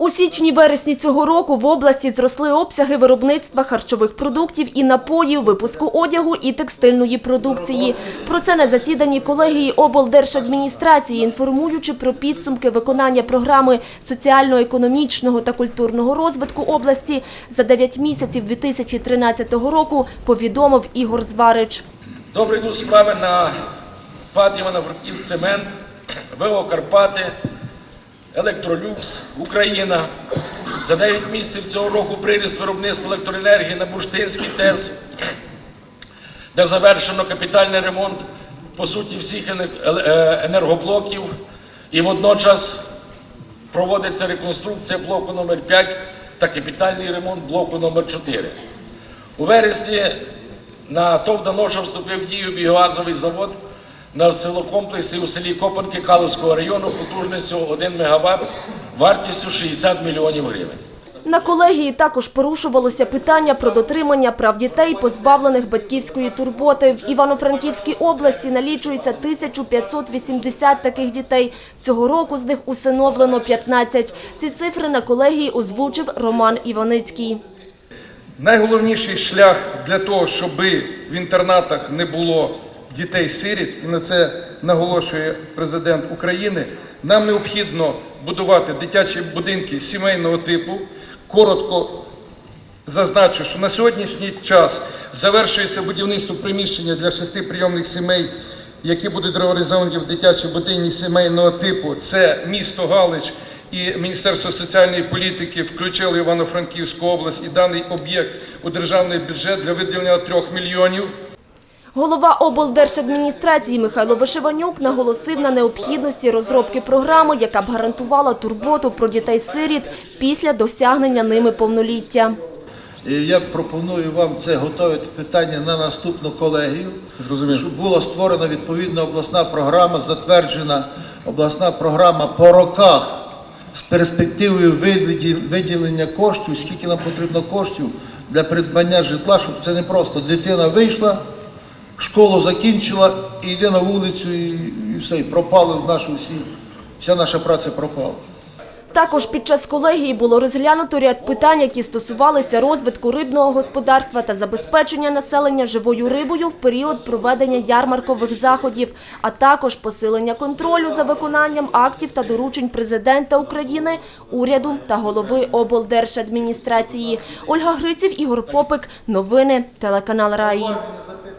У січні-вересні цього року в області зросли обсяги виробництва харчових продуктів і напоїв, випуску одягу і текстильної продукції. Про це на засіданні колегії облдержадміністрації, інформуючи про підсумки виконання програми соціально-економічного та культурного розвитку області за 9 місяців 2013 року, повідомив Ігор Зварич. Добре йдуть справи на ПАД Івано-Франківськ Цемент, ВО Карпати, Електролюкс, Україна. За 9 місяців цього року приріст виробництва електроенергії на Бурштинський ТЕС, де завершено капітальний ремонт по суті всіх е, енергоблоків і водночас проводиться реконструкція блоку номер 5 та капітальний ремонт блоку номер 4. У вересні на ТОВ «Даноша» вступив в дію біогазовий завод на селокомплексі у селі Копанки Калузького району потужністю 1 МВт вартістю 60 мільйонів гривень. На колегії також порушувалося питання про дотримання прав дітей, позбавлених батьківської турботи. В Івано-Франківській області налічується 1580 таких дітей. Цього року з них усиновлено 15. Ці цифри на колегії озвучив Роман Іваницький. Найголовніший шлях для того, щоб в інтернатах не було дітей-сиріт, і на це наголошує президент України, нам необхідно будувати дитячі будинки сімейного типу. Коротко зазначу, що на сьогоднішній час завершується будівництво приміщення для шести прийомних сімей, які будуть реалізовані в дитячі будинки сімейного типу. Це місто Галич і Міністерство соціальної політики включили Івано-Франківську область і даний об'єкт у державний бюджет для виділення 3 мільйонів. Голова облдержадміністрації Михайло Вишиванюк наголосив на необхідності розробки програми, яка б гарантувала турботу про дітей-сиріт після досягнення ними повноліття. І я пропоную вам це готовити питання на наступну колегію, Зрозумів. щоб була створена відповідна обласна програма, затверджена обласна програма по роках з перспективою виділ- виділення коштів, скільки нам потрібно коштів для придбання житла, щоб це не просто дитина вийшла, школу закінчила і йде на вулицю, і, і все, і пропали в нашу всі, вся наша праця пропала. Також під час колегії було розглянуто ряд питань, які стосувалися розвитку рибного господарства та забезпечення населення живою рибою в період проведення ярмаркових заходів, а також посилення контролю за виконанням актів та доручень президента України, уряду та голови облдержадміністрації. Ольга Гриців, Ігор Попик. Новини телеканал Раї.